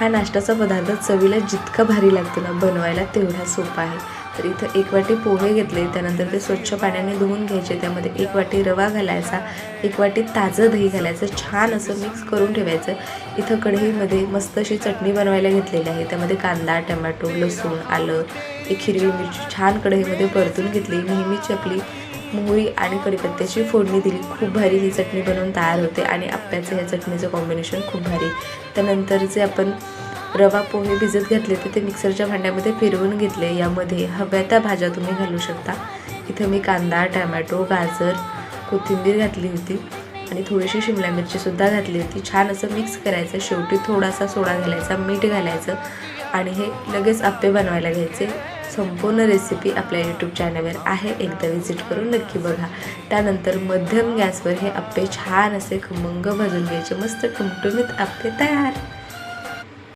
हा नाश्त्याचा पदार्थ चवीला जितका भारी लागतो ना बनवायला तेवढा सोपा आहे. तर इथं एक वाटी पोहे घेतले त्यानंतर ते स्वच्छ पाण्याने धुवून घ्यायचे त्यामध्ये एक वाटी रवा घालायचा एक वाटी ताजं दही घालायचं छान असं मिक्स करून ठेवायचं. इथं कढईमध्ये मस्त अशी चटणी बनवायला घेतलेली आहे. त्यामध्ये कांदा टमॅटो लसूण आलं एक हिरवी मिरची छान कढईमध्ये परतून घेतली नेहमीची आपली मोहरी आणि कढीपत्त्याची फोडणी दिली. खूप भारी ही चटणी बनवून तयार होते आणि आप्याचं ह्या चटणीचं कॉम्बिनेशन खूप भारी. त्यानंतर जे आपण रवा पोहे भिजत घातले तर ते मिक्सरच्या भांड्यामध्ये फिरवून घेतले. यामध्ये हव्या त्या भाज्या तुम्ही घालू शकता. इथं मी कांदा टमॅटो गाजर कोथिंबीर घातली होती आणि थोडीशी शिमला मिरचीसुद्धा घातली होती. छान असं मिक्स करायचं. शेवटी थोडासा सोडा घालायचा मीठ घालायचं आणि हे लगेच आप्पे बनवायला घ्यायचे. संपूर्ण रेसिपी आपल्या यूट्यूब चॅनलवर आहे. एकदा व्हिजिट करून नक्की बघा. त्यानंतर मध्यम गॅसवर हे आप्पे छान असे खमंग भाजून घ्यायचे. मस्त टुमटुमीत आप्पे तयार.